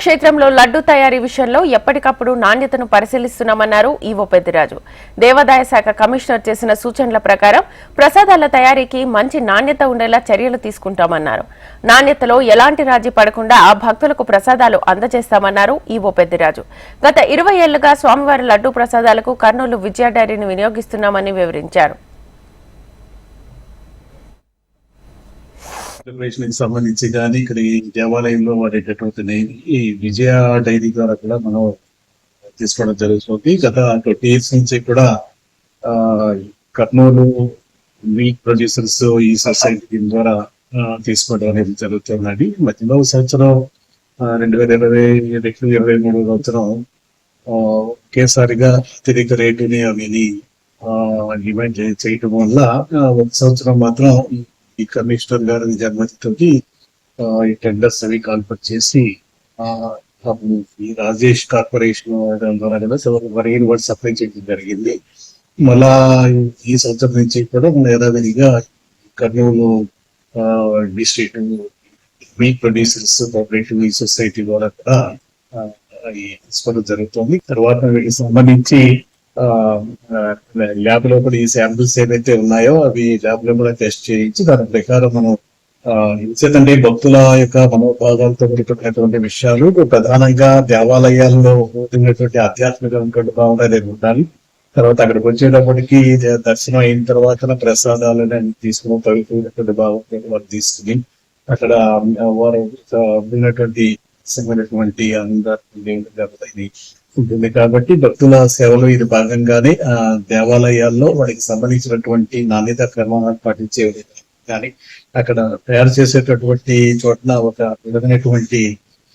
క్షేత్రంలో లడ్డు తయారీ విషయంలో ఎప్పటికప్పుడు నాణ్యతను పరిశీలిస్తున్నామన్నారు ఈవో పెద్దిరాజు. దేవాదాయ శాఖ కమిషనర్ చేసిన సూచనల ప్రకారం ప్రసాదాల తయారీకి మంచి నాణ్యత ఉండేలా చర్యలు తీసుకుంటామన్నారు. నాణ్యతలో ఎలాంటి రాజీ పడకుండా ఆ భక్తులకు ప్రసాదాలు అందజేస్తామన్నారు ఈవో పెద్దిరాజు. గత ఇరవై ఏళ్ళుగా స్వామివారి లడ్డు ప్రసాదాలకు కర్నూలు విజయ డైరీని వినియోగిస్తున్నామని వివరించారు. సెలబ్రేషన్కి సంబంధించి కానీ ఇక్కడ ఈ దేవాలయంలో వాడేటటువంటి నెయ్యి ఈ విజయ డైరీ ద్వారా కూడా మనం తీసుకోవడం జరుగుతుంది. గత ట్వంటీ ఇయర్స్ నుంచి కూడా కర్నూలు మీట్ ప్రొడ్యూసర్స్ ఈ సొసైటీ దీని ద్వారా తీసుకోవడం అనేది జరుగుతున్నది మధ్యలో ఒక సంవత్సరం రెండు వేల ఇరవై రెండు ఇరవై మూడు సంవత్సరం ఒకేసారిగా అత్యధిక రేటుని అవిని డిమాండ్ చేయటం వల్ల ఒక సంవత్సరం మాత్రం ఈ కమిషనర్ గారి జన్మతిథికి ఆ, ఈ టెండర్స్ అవి కాన్ఫర్ చేసి ఆ, ఈ రాజేష్ కార్పొరేషన్ ద్వారా కూడా వరైన్ వాడు సప్లై చేయడం జరిగింది. మళ్ళా ఈ సంవత్సరం నుంచి కూడా మన యథావిధిగా Kurnool district meat producers cooperative ఈ సొసైటీ ద్వారా కూడా ఈ తీసుకోవడం జరుగుతుంది. తర్వాత వీటికి సంబంధించి ల్యాబ్లో కూడా ఈ శాంపిల్స్ ఏవైతే ఉన్నాయో అవి ల్యాబ్లో కూడా టెస్ట్ చేయించి దాని ప్రకారం మనం ఆ, ఎందుకంటే భక్తుల యొక్క మనోభావాలతో కూడుకున్నటువంటి విషయాలు ప్రధానంగా దేవాలయాల్లో ఉన్నటువంటి ఆధ్యాత్మికమైనటువంటి భావన అనేది ఉండాలి. తర్వాత అక్కడికి వచ్చేటప్పటికి దర్శనం అయిన తర్వాత ప్రసాదాలను తీసుకుని పవిత్రమైనటువంటి భావన వారు తీసుకుని అక్కడ వారు ఆ, ఉన్నటువంటి సంబంధించినటువంటి అందరి ఉంటుంది కాబట్టి భక్తుల సేవలో ఇది భాగంగానే ఆ దేవాలయాల్లో వాడికి సంబంధించినటువంటి నాణ్యత క్రమాలను పాటించే కానీ అక్కడ తయారు చేసేటటువంటి చోట్ల ఒక విధమైనటువంటి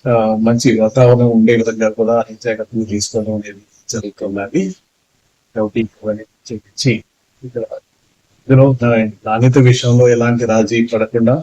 ఆ, మంచి వాతావరణం ఉండే విధంగా కూడా జాగ్రత్తలు తీసుకోవడం అనేది జరుగుతున్నది. కాబట్టి ఇక్కడ ఇందులో నాణ్యత విషయంలో ఎలాంటి రాజీ పడకుండా